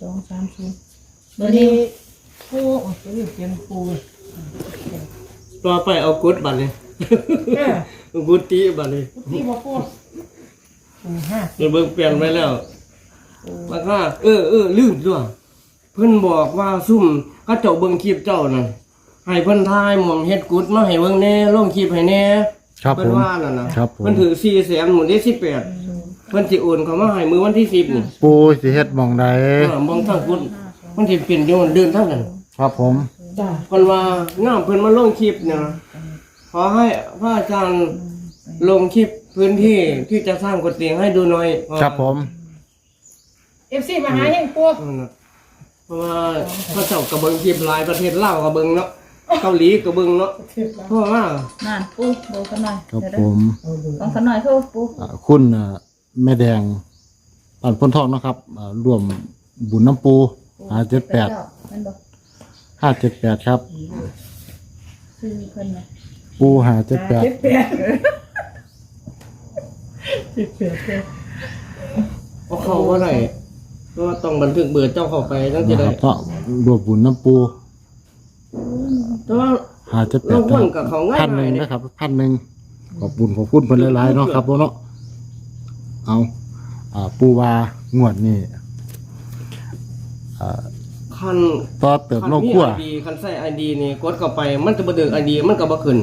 สองสามศูนย์เดี๋ยวนี้ปูอ๋อตัวนี้เขียนปูต่อไปเอากุดบัตรเลยเออเอากุดตีบัตรเลยที่บ่ปูปูห้าเดี๋ยวเบิ่งเปลี่ยนไปแล้วราคาเออเออลืมด้วยเพิ่นบอกว่าซุ่มเขาเจ้าเบิ่งคลิปเจ้านั่นให้เพิ่นทายหม่องเฮ็ดกุดมาให้เบิ่งแหน่ลงคลิปให้แหน่ครับเพิ่ผนมว่านั่นน่ะครับผมเพิ่นถือ4แสนหมดได้18 เพิ่นสิโอนเข้ามาให้มื้อวันที่10นี่ปูสิเฮ็ดหมองใดเออมองทางกุดมันสิเป็นอยู่เดินทางนั้นครับผม จ้าคนว่างามเพิ่นมาลงคลิปเนี่ยขอให้พระอาจารย์ลงคลิปพื้นที่ที่จะสร้างกุฏิให้ดูหน่อยครับผม เอฟซีมาหายังปูอืมเพราะว่าพระเจ้ากระเบิงคลิปหลายประเทศลาวกระเบิงเนาะเกาหลีกระเบิงเนาะเพราะว่า นั่นปูโดนกันหน่อยครับเดี๋ยวผเด้อมลองกันหน่อยโทษปูอ่าคุณอ่า แม่แดงปันพ้นทองนะครับอ่าร่วมบุญน้ำปูห้าเจ็ดแปดนั่นบอกห้าเจ็ดแปดครับ ซื้อเพิ่นไหมปูห้าเจ็ดแปดเจ็ดแปดเจ็ดแปดเจ็ดเอาเข้าว่าไรก็ต้องบันทึกเบอร์เจ้าเข้าไปตั้งจะนะคได้รับก็รวมบุญน้ำปูแต่ว่า ห้าเจ็ดแปเราดว่นกับเขาง่ายพันหนึ่งๆเนี่ยนะครับพันหนึ่งขอบบุญขอบคุณเพิ่นหลายๆเนาะครับเนาะ เอาอ่าปูวางวดนี่อ่าคันต่อเติมคันโลกมีขั้วไอดีคันใส่ไอดีนี่กดเข้าไปมันจะบ่ดึกไอดีมันก็บ่ขึ้น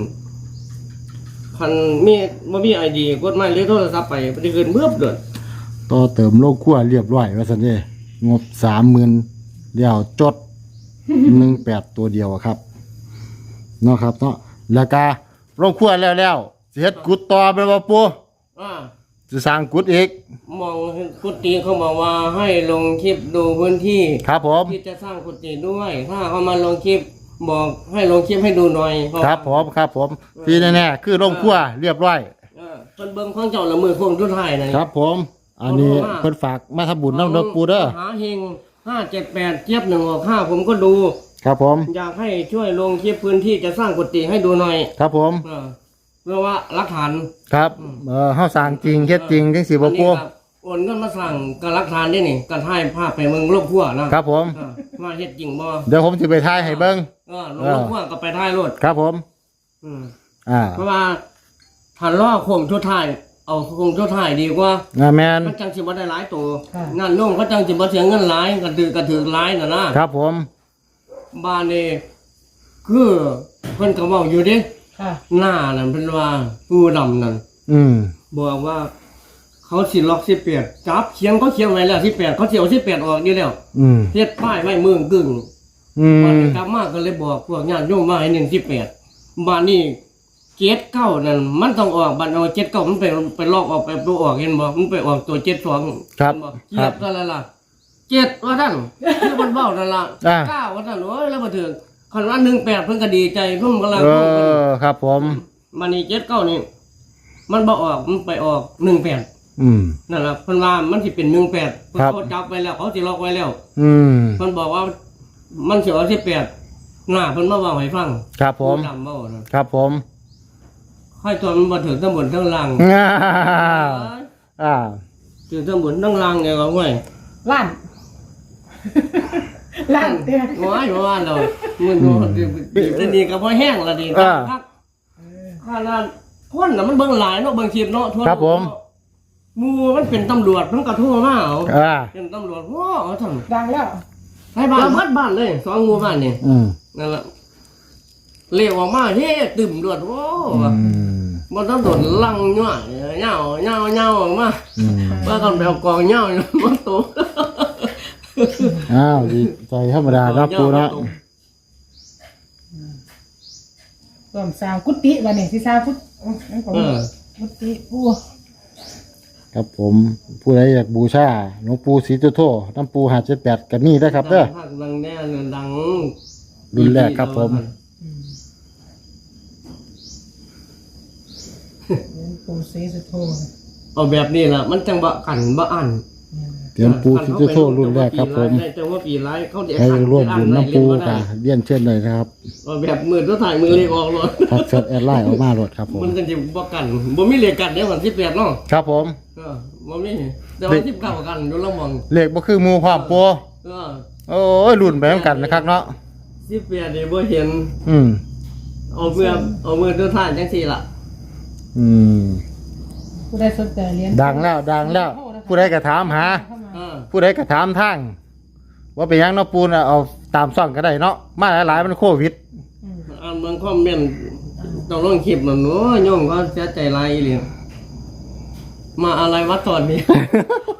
คันมีบ่มีไอดีกดหมายเลขโทรศัพท์ไปบ่ได้ขึ้นเบิบเด้อต่อเติมโลกขั้วเรียบร้อยว่าสันเด้งบสามหมื่นเดียวจดหนึ่งแปดตัวเดียวอะครับเนาะครับเนาะแล้วก็โลกขั้วแล้วแล้วสิเฮ็ดกุดต่อไปบ่ปูอ่า จะสร้างกุดอีก มองกุฏิเขาบอกว่าให้ลงคลิปดูพื้นที่ครับผม ที่จะสร้างกุฏิด้วย ถ้าเขามาลงคลิปบอกให้ลงคลิปให้ดูหน่อยเขาครับผมครับผมที่แน่ๆคือโรงครัวเรียบร้อย เออเพิ่นเบิ่งของเจ้าละมือคงทุกท่ายนะครับ ผม อันนี้เพิ่นฝากมาทำบุญน้ำเด้อปูเด้อหาเฮงห้าเจ็ดแปดเจี๊ยบหนึ่งออกห้าผมก็ดู ครับผม อยากให้ช่วยลงคลิปพื้นที่จะสร้างกุฏิให้ดูหน่อย ครับผม เออ เพื่อว่าหลักฐานครับเออเฮาสร้างจริงเฮ็ดจริงจังสิบ่อันนี้ปูครับโอนเงินมาสั่งกับหลักฐานนี่นี่กันถ่ายภาพไปเมืองลบพัวนะครับผมเออว่าเฮ็ดจริงบ่เดี๋ยวผมสิไปถ่ายให้เบิ่งเออลงลบพัวก็ไปถ่ายรถครับผม อืมอ่าเพราะว่าถ้าล่อโคงชุดท้ายเอาโคงชุดท้ายดีกว่างาแมนมันจังสิบ่ได้หลายตัวงานนุ่งเขาจังสิบ่เสียเงินหลายกันถือกันถือหลายน่ะนะครับผม บ้านนี่คือเพิ่นก็เว้าอยู่เด้ ค่ะ หน้านั่นเพิ่นว่าผู้ดำนั่นอืม บอกว่า เขาสิล็อก18จับเขียนเขาเขียนไว้แล้ว18เขาสิเอา18ออกอยู่แล้วอืม เฮ็ดป้ายไว้เมืองกึ่งอืบ้านมนี้กลับมาก็เลยบอกพวกญาติโยมมาให้118บ้านนี้เจ็ดเก้านั่นมันต้องออกบัตรเอาเจ็ดเก้ามันไปไปลอกออกไปตัวออกเห็นบ่มันไปออกตัวเจ็ดสองครับเหยียบกันแล้วล่ะเจ็ดว่าท่านคือมันเบ้านั่นล่ะอ่า เก้าว่าท่านโอ้ยแล้วมาถึง คันว่าหนึ่งแปดเพิ่นก็ดีใจเพิ่นกำลังเอเข้ากันอครับผม มันนี่เจ็ดเก้านี่มันบ่ออกมันไปออกหนึ่งแปดอืมนั่นล่ะเพิ่นว่ามันสิเป็นหนึ่งแปดครับเขาจับไว้แล้วเขาสิล็อกไว้แล้ว อืมเพิ่นบอกว่ามันสิออกสิบแปดหน้าเพิ่นมาเว่าให้ฟังครับผมดำเว้านะครับผมค่อยตัวมันบ่ถึงทั้งบนทั้งล่างอ่าอ่าถึงทั้งบนทั้งล่างไงก็ไว้ล้าน ล้านเตี้ยว้ายว่าเรามึงดูจะดีกับพ่อแห้งละดีอ่าครับขนาดคนน่ะมันเบิ่งหลายเนาะเบิ่งคลิปเนาะทั่วครับผมหมูมันเป็นตำรวจมันก็โทั่วมาเอาอ่าเป็นตำรวจว้าเอาซั่นดังแล้วให้บ้านเบิดบ้านเลยสองหมู่บ้านนี่อืมนั่นแหละเลี้ยวออกมาเฮ้ตึมรวดโว้อืมบ่ต้องโดนลังยั่วเหย่าเหย่าเหย่าออกมาอืมว่ากันแบบกองเหย่าอยู่บ่โต อ้าวดีใจธรรมดาครับปูนะรวมสร้างกุฏิวันนี้สิสร้างกุฏิอ๋อนั่นก็เออกุฏิปูครับผมผู้ใดอยากบูชาหลวงปู่ศรีจุโธน้ำปูหาเจ็ดแปดกันนี่นะครับเด้อดังภาคดังแน่เนี่ยดังรุ่นแรกครับผมปูเสสุโธเอาแบบนี้ล่ะ มันจังบะกันบะอัน เตรียมปูศรีจุโธรุ่นแรกครับผมแต่ว่าปีไรเขาเดี๋ยวให้ร่วมบุญน้ำปูกักะเลี้ยนเช่นเลยนะครับเอาแบบมือตัวถ่ายมือเล็กออกเลยทักเซตแอดไลน์ออกมาโหลดครับผมมันจังจะบะกันบ่มีเล็กกันเดี๋ยววันที่แปดเนาะครับผมเออบ่มีเดี๋ยววันที่เก้ากันดูและมองเลขบ่คือหมูความปูเเออโอ้ยรุ่นไปน้ำกันนะครับเนาะสิบแปดนี่บ่เห็น อืมเอาเมื่อเอาเมื่อตัวท่านจังสี่ล่ะ อืมผู้ใดสนใจเรียนดังแล้วดังแล้วผู้ใดก็ถามหา เข้ามาเออผู้ใดก็ถามทางว่าไปนหยังเนาะปูนเอาตามซ่องก็ได้เนาะมาหลายๆมันโควิดอืมอันเบิ่งคอมเมนต์ต้องลงคลิปมันโอ้ยโยมก็เสียใจหลายอีหลีมาอะไรวะตอนนี้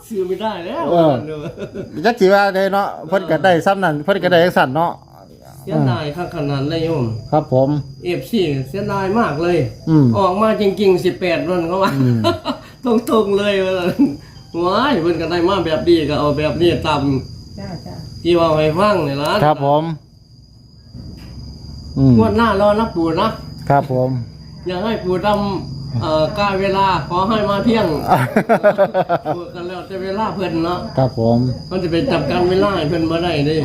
ซื้อไม่ได้แล้วเออ จักสิว่าได้เนาะเพิ่นก็ได้ซ้ำนั่นเพิ่นก็ได้จังซั่นเนาะเสียดายข้างขนาดเลยโยมครับผม เอฟซีเสียดายมากเลย อืมออกมาจริงๆสิบแปดวันเขาว่า อืม ตรงๆเลยว่า ว้ายเพิ่นก็ได้มาแบบดีก็เอาแบบนี้ตามจ้าจ้าที่ว่าให้ฟังนี่ล่ะครับผมอืมงวดหน้ารอนับปู่นะครับผม อยากให้ปู่ทำเอ่อกาเวลาขอให้มาเที่ยงปู่กันแล้วแต่เวลาเพิ่นเนาะครับผม มันจะเป็นจับการเวลาให้เพิ่นบ่ได้เด้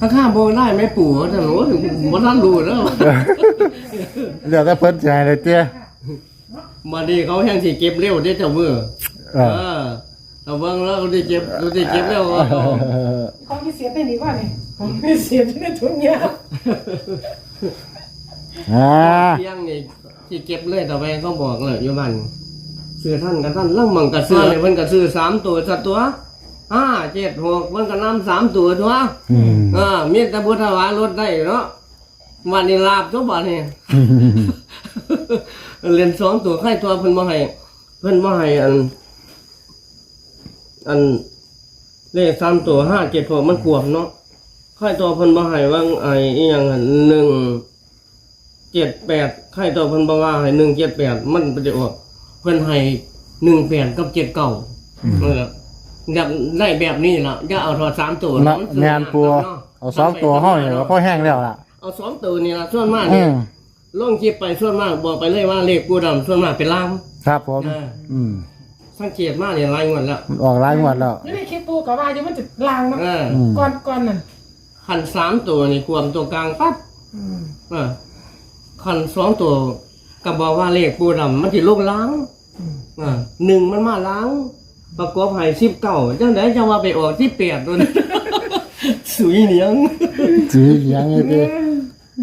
ถ้าข้ามบ่ได้ไหม่ปู่ท่านโอ้ยบ่ทันรู้เด้อเดี๋ยวแต่เพิ่นสิให้เลยเตี้ย บัดนี้เขาแฮงสิเก็บเร็วเด้อเจ้ามือเอเอออเราเบิ่งแล้วเขาสิเก็บเขาสิเก็บเร็วว่าเขาของที่เสียไปนี่ว่านี่ของที่เสียในถุงยาอ่าเที่ยงนี่สิเก็บเลยแต่ไปเขาบอกเลยอยู่บ้านซื้อท่านกับท่านลังมังก็ซื้อเลยเพิ่นก็ซื้อสามตัวสัตว์ตัวห้าเจ็ดหกเพิ่นก็นำสามตัวตัว อืมเออมีแต่พุทธวารถได้เนาะวันนี้ลาบทุกบัดนี่ เรียนสองตัวไข่ตัวเพิ่นบ่ให้เพิ่นบ่ให้อัน อันเลขสามตัวห้าเจ็ดหกมันกวมเนาะไข่ตัวเพิ่นบ่ให้ว่าไอ้อีหยังหั่นหนึ่งเจ็ดแปดไข่ตัวเพิ่นบ่ว่าให้หนึ่งเจ็ดแปดมันไปได้ออกเพิ่นให้หนึ่งแปดกับเจ็ดเก้านั่นแหละอยากได้แบบนี้ล่ะอย่าเอาทอดสามตัวนะมัซื้แมนปัวเนาะเอาสองตัวห้อยก็พอแห้งแล้วล่ะ เอาสองตัวนี่ล่ะส่วนมากอืเนี่ยม ลงคลิปไปส่วนมากบอกไปเลยว่าเลขปูดำส่วนมากเป็นล่าง ครับผม อ่า อืมสังเกตมากเนี่ยรายงวดแล้วมันออกหลายงวดแล้ว นี่ในคลิปปูกับว่าอยู่มันจะลางเนาะอ่าอืมก่อนก่อนนั่นขันสามตัวนี่ควมตัวกลางปั๊บอืมอ่าขันสองตัวก็บอกว่าเลขปูดำมันจะลงล้างอืมอ่าหนึ่งมันมาล้าง ประกอบให้สิบเก้าจังไดจะว่าไปออกที่แปดตัวนี้ สุยเหนียง สีเหลืองไอ้เตี้ย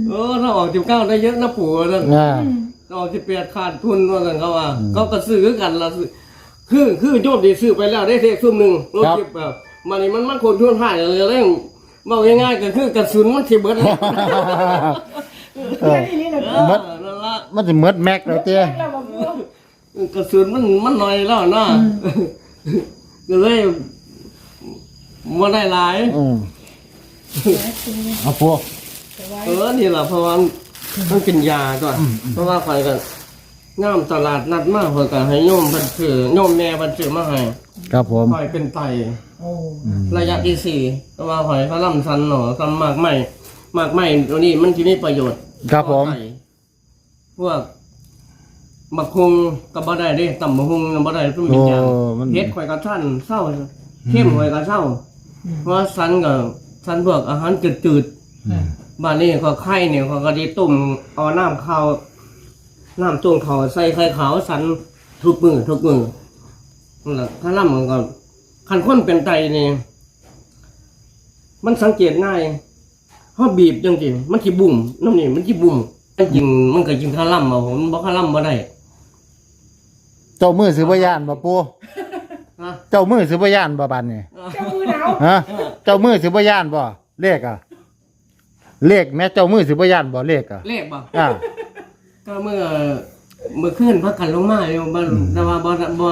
เออถ้าออกสิบเก้าได้เยอะนะปู่นั่นอ่า ถ้าออกสิบแปดขาดทุนว่ากันเขาว่าเขาก็ซื้อคือกันละซื้อคือคือโยมดีซื้อไปแล้วได้เทซุ่มหนึ่งรถเก็บแบบมันนี่มันมันคนทุนหายเลยเร่งบอกง่ายๆก็คือกระสุนมันสิเบิดแล้วเออแค่นี้เลยเออมัดนั่นละ มันจะเมดแม็กแล้วเตี้ยแล้วบอกปูกระสุนมันมันหน่อยแล้วนะก็เลยมันได้หลายอืมเอาปู เออนี่แหละเพราะว่ามันเป็นยาตัวเพราะว่าใครกันง่ามตลาดนัดมากเพื่อกันให้โยมเพันซื้อโยมแม่เพันซื้อมาให้ครับผมคอยเป็นไตโอ้อืมระยะที่สี่เพราะว่าหอยเขาล่ำสันหนอทำหมากไหมหมากไหมตัวนี้มันจะมีประโยชน์ครับผมต่อไตพวกบักฮุงกับบ่ได้เดิต่ำบักฮุงกับบ่ได้ทุกอย่างโอ้มันเฮ็ดข่อยกับท่านเศร้าเข้มข่อยกับเศร้าเพราะว่าสันกับสันพวกอาหารจืดๆอ่า บ้านนี้ก็ไข่เนี่ยเขาก็ไดีตุ่มเอาน้ำข้าวน้ำต้มเขาวใส่ไข่ขาวสันทุกมือทุกมือนั่นแหละถ้าล่ำมันก็คันข้นเป็นไตนี่มันสังเกตง่ายเขาบีบจังจริงมันขี้บุ่มน้ำนี่มันขี้บุ่มมันจริงมันก็จริงข้าล่ำเอาผมบอกข้าล่ำบ่ได้ เจ้ามือซื้อบ่ย่านบ่ปูฮะเจ้ามือซื้อบ่ย่านบ่บัดนี่เจ้ามือหนาวฮะเจ้ามือซื้อบ่ย่านบ่เลขอะ เลขแม่เจ้ามือซื้อบ่ย่านบ่เลขอะเลขบ่อ่า ก็เมื่อเมื่อคืนพักกันลงมาอยู่บ้านแต่ว่าบ่บ่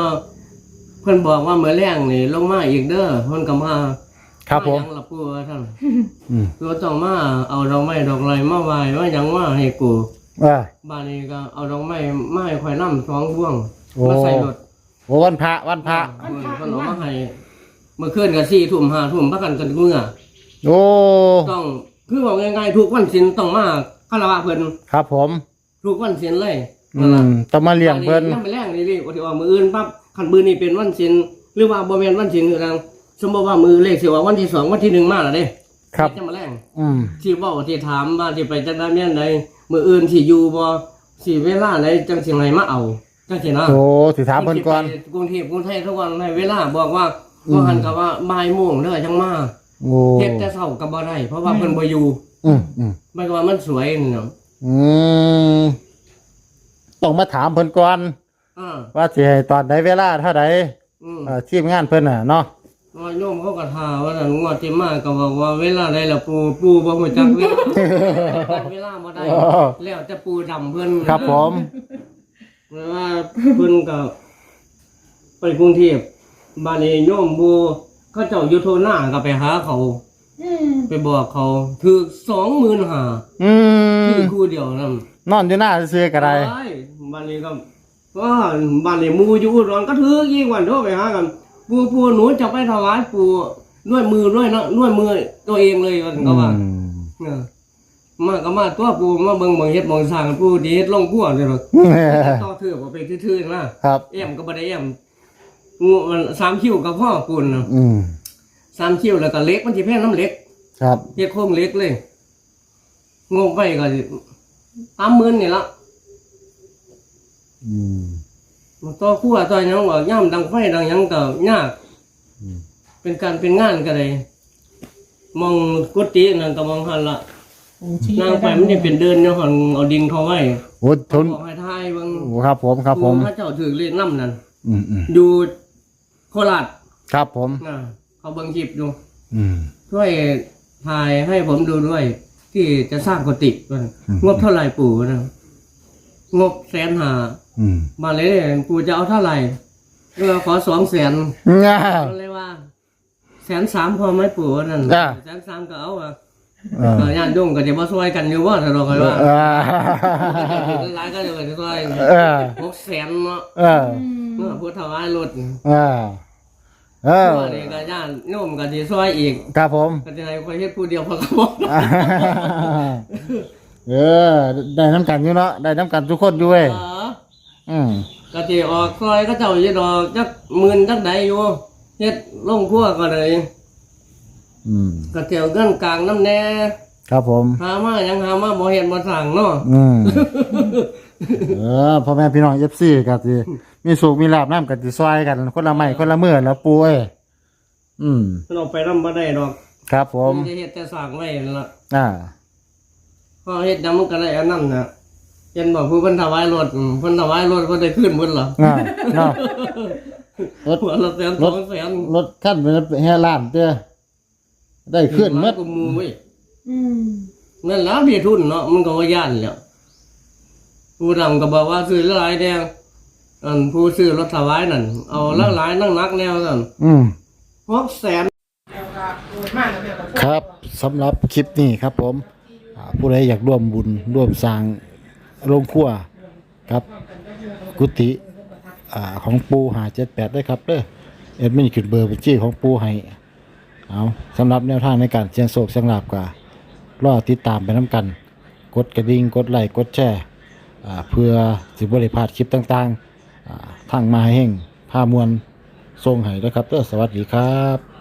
เพิ่นบอกว่าเมื่อแรงนี่ลงมาอีกเด้อเพิ่นก็มาครับผมาหยังละปูว่าท่านอืมคือต้องมาเอาดอกไม้ดอกไรมาไหว้ว่าหยังว่าให้กูอ่า บ้านนี้ก็เอาดอกไม้มาให้ข่อยนำสองพวงโอ้ มาใส่รถ โอ้วันพระวันพระเพิ่นเพิ่นเอามาให้เมื่อคืนก็4ทุ่ม5ทุ่มพักกันกันเมื่อโอ้ ต้อง คือบอกง่ายๆทุกวันศีลต้องมาคารวะเพิ่นครับผมทุกวันศีลเลยอืมต้องมาเลี้ยงเพิ่น ยังไม่แรงนี่เลยว่าที่ว่ามืออื่นปั๊บคันมือนี่เป็นวันศีลหรือว่าบ่แม่นวันศีลคือทางสมมติว่ามือเลขสิว่าวันที่สองวันที่หนึ่งมาแล้วเด้ครับ จะมาแรง อืม ที่เว้าที่ถามว่าที่ไปจังได๋แม่นใดมืออื่นที่อยู่บ่สิเวลาใดจังสิให้มาเอาจังซี่นะโอ้สิถามเพิ่นก่อนไปกรุงเทพกรุงไทยทุกวันในเวลาบอกว่าว่าหันกับว่าบ่ายโมงเด้อจังมา โอ้เฮ็ดแต่เช้าก็บ่ได้เพราะว่าเพิ่นบ่อยู่อืมอืมมันก็ว่ามันสวยนี่เนาะอืมต้องมาถามเพิ่นก่อน อ่าว่าสิให้ตอนใดเวลาเท่าใดอืมเอ่อทีมงานเพิ่นน่ะเนาะว่าโยมเขาก็ท่าว่านั่นงวดที่มาก็บอกว่าเวลาใดล่ะปูปูบ่ฮู้จักเวลาวันเวลาบ่ได้อ๋อแล้วแต่ปูดำเพิ่นครับผมเพราะว่าเพิ่นก็ไปกรุงเทพบ้านนี้โยมบู เขาเจ้าอยู่โทหน้าก็ไปหาเขา อืมไปบอกเขาถือ25,000อืมคือคู่เดียวนั่นนอนอยู่หน้าซื่อๆก็ได้ใช่บ้านนี้ก็ว่าบ้านนี้หมูอยู่อุดรก็ถืออีกวันโทรไปหากัน ปูปูหนูจะไปถวายปูด้วยมือด้วยเนาะด้วยมือตัวเองเลยว่าก็ว่า อืมเออมาก็มาตัวปูมาเบิ่งเบิ่งเฮ็ดเบิ่งสร้างปูดีเฮ็ดลงพัวเลยหรอกต่อถือบ่ไปทื่อๆนะครับ เอ็มก็บ่ได้เอ็มงูมัน สามคิ้วกับพ่อปูนน่ะอืมสามคิ้วแล้วก็เหล็กมันสิแพงน้ำเหล็ก ครับเฮ็ดโครงเหล็กเลย งบไปก็สิ30,000นี่ละอืมมันต่อครัวต่อหยังว่าย่ำดังไฟดังหยังก็ยาก อืมเป็นการเป็นงานก็ได้มองกุฏินั่นก็มองหันละปูชี้นางไปมันจะเป็นเดินเนี่ยหันเอาดินเขาไว้โอ้ทนบอกให้ทายเบางโอ้ครับผมครับผมพระเจ้าถือเรียกน้ำนั่น อืมอืมอยู่ โคราชครับผมนะเขาเบิ่งคลิปอยู่อืม ช่วยถ่ายให้ผมดูด้วย ที่จะสร้างกุฏิว่าอืม งบเท่าไหร่ปู่นะงบแสนหาอืมมาเลยปู่จะเอาเท่าไหร่เออขอสองแสนง่า ก็เลยว่าแสนสามพอไหมปู่ว่านั่นจ้ะแสนสามก็เอาอะเออเออญาติโยมก็จะมาช่วยกันอยู่ว่าถ้าเราเคยว่าเออหลายก็จะไปช่วยเออ หกแสนเนาะเออเมื่ อพุทธวายรถเออ เออตัวนี้ก็ญาติโยมก็จะช่วยอีกครับผม ก็จะให้คนเฮ็ดผู้เดียวพอก็บอกเออ ได้น้ำกันอยู่เนาะได้น้ำกันทุกคนด้วย เอออืมก็จะออกซอยก็เจ้าจะดอกจักหมื่นจักใดอยู่เฮ็ดลงครัวก็เลยอืมก็เที่ยวเงินกลางน้ำแน่ครับผม หามายังหามาบ่เฮ็ดบ่สั่งเนาะ อืม เออพ่อแม่พี่น้องเอฟซีก็สิมีสุขมีลาบน้ำกันสิซอยกัน คนละไม้คนละมือแล้วปูเอ้ยอืมมันเอาไปนำบ่ได้ดอกครับผมนจะเฮ็ดแต่สั่งไว้นั่นล่ะอ่าพอเฮ็ดนำมันก็ได้อันนั้นน่ะเห็นบอกผู้เพิ่นถวายรถอืมเพิ่นถวายรถเพิ่นได้ขึ้นเพิ่นเหรออ่าเนาะรถหัวละแสนสองแสนรถขั้นเป็นแห่ล้านเด้อได้ขึ้นหมดกูมูเว้ยอืมนั่นล่ะพี่ทุนเนาะมันก็ว่าย่านแล้ว ผู้ดำก็บอกว่าซื้อหลายแดงอันผู้ซื้อรถถวายนั่นเอาละหลายนั่งนักแนวนั่นอืม หกแสน ครับสำหรับคลิปนี้ครับผมอ่าผู้ใดอยากร่วมบุญร่วมสร้างโรงครัวครับ กุฏิอ่าของปูหาเจ็ดแปดได้ครับเด้อเอ็ดมินขึ้นเบอร์บัญชีของปูให้เอาสำหรับแนวทางในการเชียงโศกเชียงลาบกว่ารอติดตามไปน้ำกัน กดกระดิ่งกดไลค์กดแชร์อ่า เพื่อสิบริพลาดคลิปต่างๆอ่าทางมาให้งผ้ามวลทรงไห้ด้วยครับเด้อสวัสดีครับ